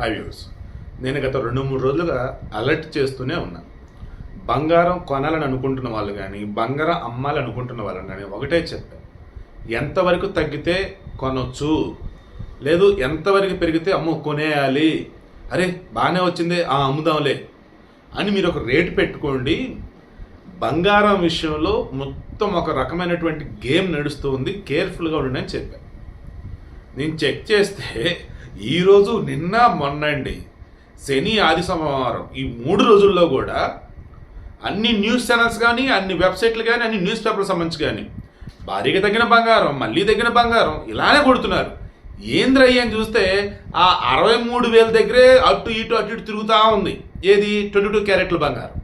High views నేను గత రెండు మూడు రోజులుగా అలర్ట్ చేస్తూనే ఉన్నా. బంగారం కొనాలని అనుకుంటున్న వాళ్ళు కానీ బంగారం అమ్మాలని అనుకుంటున్న వాళ్ళు కానీ ఒకటే చెప్పా. ఎంతవరకు తగ్గితే కొనొచ్చు? లేదు ఎంతవరకు పెరిగితే అమ్మ కొనేయాలి? అరే బాగానే వచ్చింది ఆ అమ్ముదాంలే. అని మీరు ఒక రేటు పెట్టుకోండి. బంగారం విషయంలో మొత్తం ఒక రకమైనటువంటి గేమ్ నడుస్తూ ఉంది. కేర్ఫుల్గా ఉండండి అని చెప్పాను నేను చెక్ చేస్తే ఈరోజు నిన్న మొన్న అండి శని ఆది సోమవారం. ఈ మూడు రోజుల్లో కూడా అన్ని న్యూస్ ఛానల్స్ కానీ అన్ని వెబ్సైట్లు కానీ అన్ని న్యూస్ పేపర్లకు సంబంధించి కానీ భారీగా తగ్గిన బంగారం మళ్ళీ తగ్గిన బంగారం ఇలానే కొడుతున్నారు. ఏంద్రయ్య అని చూస్తే ఆ అరవై మూడు వేల దగ్గరే అటు ఇటు అటు ఇటు తిరుగుతూ ఉంది. ఏది? ట్వంటీ టూ క్యారెట్ల బంగారం.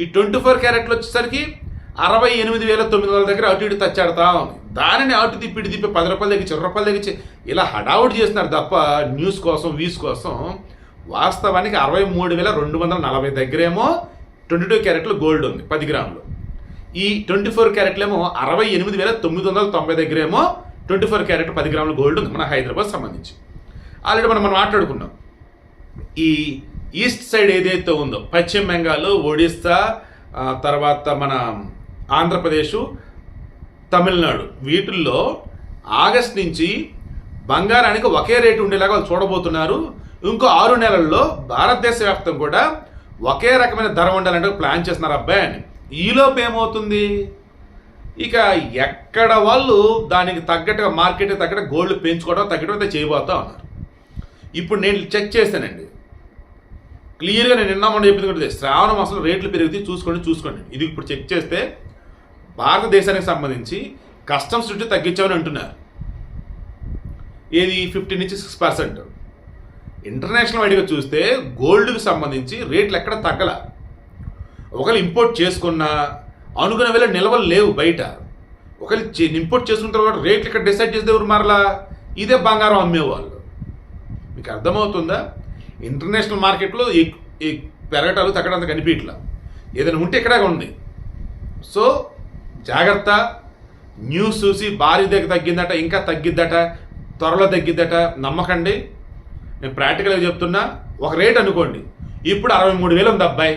ఈ ట్వంటీ ఫోర్ క్యారెట్లు వచ్చేసరికి అరవై ఎనిమిది వేల తొమ్మిది వందల దగ్గర అటు ఇటు తచ్చాడుతా. ఉంది దానిని అటు తిప్పి ఇటు తిప్పి పది రూపాయలు దగ్గర ఇరవై రూపాయలు దగ్గర ఇలా హడావుడి చేస్తున్నారు తప్ప న్యూస్ కోసం వ్యూస్ కోసం వాస్తవానికి అరవై మూడు వేల రెండు వందల నలభై దగ్గరేమో ట్వంటీ టూ క్యారెట్లు గోల్డ్ ఉంది పది గ్రాములు. ఈ ట్వంటీ ఫోర్ క్యారెట్లేమో అరవై ఎనిమిది వేల తొమ్మిది వందల తొంభై దగ్గరేమో ట్వంటీ ఫోర్ క్యారెట్ పది గ్రాములు గోల్డ్ ఉంది మన హైదరాబాద్ సంబంధించి. ఆల్రెడీ మనం మనం మాట్లాడుకున్నాం. ఈ ఈస్ట్ సైడ్ ఏదైతే ఉందో పశ్చిమ బెంగాల్ ఒడిస్సా తర్వాత మన ఆంధ్రప్రదేశ్ తమిళనాడు. వీటిల్లో ఆగస్ట్ నుంచి బంగారానికి ఒకే రేటు ఉండేలాగా వాళ్ళు చూడబోతున్నారు. ఇంకో ఆరు నెలల్లో భారతదేశ వ్యాప్తం కూడా ఒకే రకమైన ధర ఉండాలంటే ప్లాన్ చేస్తున్నారు. అబ్బాయి అని. ఈలోపు ఏమవుతుంది? ఇక ఎక్కడ వాళ్ళు దానికి తగ్గట్టుగా మార్కెట్కి తగ్గట్టు గోల్డ్ పెంచుకోవడం తగ్గట్టు అయితే చేయబోతా ఉన్నారు. ఇప్పుడు నేను చెక్ చేశానండి. క్లియర్గా నేను నిన్న మొన్న చెప్పింది కూడా శ్రావణ మాసంలో రేట్లు పెరిగితే చూసుకోండి చూసుకోండి. ఇది ఇప్పుడు చెక్ చేస్తే భారతదేశానికి సంబంధించి కస్టమ్స్ డ్యూటీ తగ్గించామని అంటున్నారు. ఏది? ఫిఫ్టీ నుంచి సిక్స్ పర్సెంట్. ఇంటర్నేషనల్ వైడ్గా చూస్తే గోల్డ్కి సంబంధించి రేట్లు ఎక్కడ తగ్గల. ఒకళ్ళు ఇంపోర్ట్ చేసుకున్నా అనుకున్న వేళ నిల్వలు లేవు బయట. ఒకళ్ళు ఇంపోర్ట్ చేసుకున్న తర్వాత రేట్లు ఇక్కడ డిసైడ్ చేస్తే ఎవరు మరలా? ఇదే బంగారం అమ్మేవాళ్ళు. మీకు అర్థమవుతుందా? ఇంటర్నేషనల్ మార్కెట్లో ఈ పెరగటాలు పెరగటాలు తగ్గడంత కనిపించట్లా. ఏదైనా ఉంటే ఇక్కడే ఉంది. సో జాగ్రత్త. న్యూస్ చూసి భారీ దగ్గర తగ్గిందట ఇంకా తగ్గిద్దట త్వరలో తగ్గిద్దట నమ్మకండి. నేను ప్రాక్టికల్గా చెప్తున్నా ఒక రేట్ అనుకోండి. ఇప్పుడు అరవై మూడు వేలు ఉంది అబ్బాయి.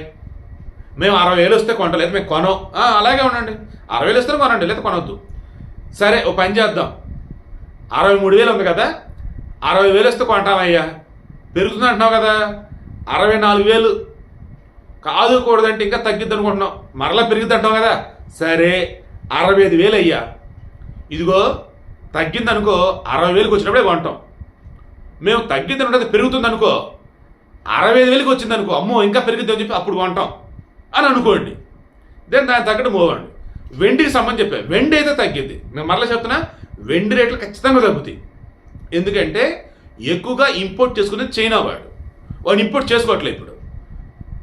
మేము అరవై వేలు వస్తే కొంటలేదు మేము కొనం అలాగే ఉండండి. అరవై వేలు వస్తే కొనండి లేదా కొనొద్దు. సరే ఓ పని చేద్దాం. అరవై మూడు వేలు ఉంది కదా అరవై వేలు వస్తే కొంటామయ్యా. పెరుగుతుంది అంటున్నావు కదా అరవై నాలుగు వేలు. కాదు కూడదంటే ఇంకా తగ్గిద్ది అనుకుంటున్నాం మరలా పెరిగిద్ది అంటాం కదా. సరే అరవై ఐదు వేలు అయ్యా ఇదిగో తగ్గింది అనుకో అరవై వేలకు వచ్చినప్పుడే కొంటాం. మేము తగ్గింది అంటే పెరుగుతుంది అనుకో అరవై ఐదు వేలకు వచ్చింది అనుకో అమ్మో ఇంకా పెరిగిద్ది అని చెప్పి అప్పుడు కొంటాం. అని అనుకోండి. దెన్ దాని తగ్గట్టు పోవండి వెండికి సంబంధించి చెప్పాను వెండి అయితే తగ్గిద్ది నేను మరలా చెప్తున్నా వెండి రేట్లు ఖచ్చితంగా తగ్గుతాయి. ఎందుకంటే ఎక్కువగా ఇంపోర్ట్ చేసుకునేది చైనా వాడు. వాడు ఇంపోర్ట్ చేసుకోవట్లేదు ఇప్పుడు.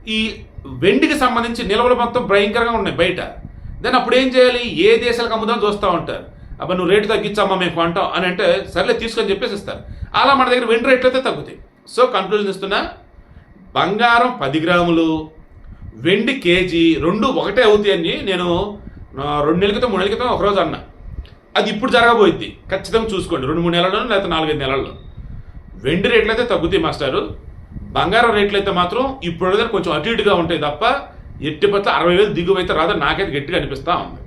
ఈ వెండికి సంబంధించి నిల్వలు మొత్తం భయంకరంగా ఉన్నాయి బయట. దెన్ అప్పుడు ఏం చేయాలి? ఏ దేశాలకు అమ్ముదామని చూస్తూ ఉంటారు? అబ్బా నువ్వు రేటు తగ్గించమ్మా మేము కొంటాం అని అంటే సర్లే తీసుకొని చెప్పేసి ఇస్తారు. అలా మన దగ్గర వెండి రేట్లు అయితే తగ్గుతాయి. సో కన్క్లూజన్ ఇస్తున్నా. బంగారం పది గ్రాములు వెండి కేజీ రెండు ఒకటే అవుతాయి అని నేను రెండు నెలల క్రితం మూడు నెలల క్రితం ఒకరోజు అన్నా. అది ఇప్పుడు జరగబోయింది ఖచ్చితంగా చూసుకోండి. రెండు మూడు నెలల్లో లేకపోతే నాలుగైదు నెలల్లో వెండి రేట్లు అయితే తగ్గుతాయి మాస్టారు. బంగారం రేట్లు అయితే మాత్రం ఇప్పుడు కొంచెం అటు ఇటుగా ఉంటాయి తప్ప ఎట్టి పట్ల అరవై వేలు దిగువ అయితే రాదని నాకైతే గట్టిగా అనిపిస్తూ ఉంది.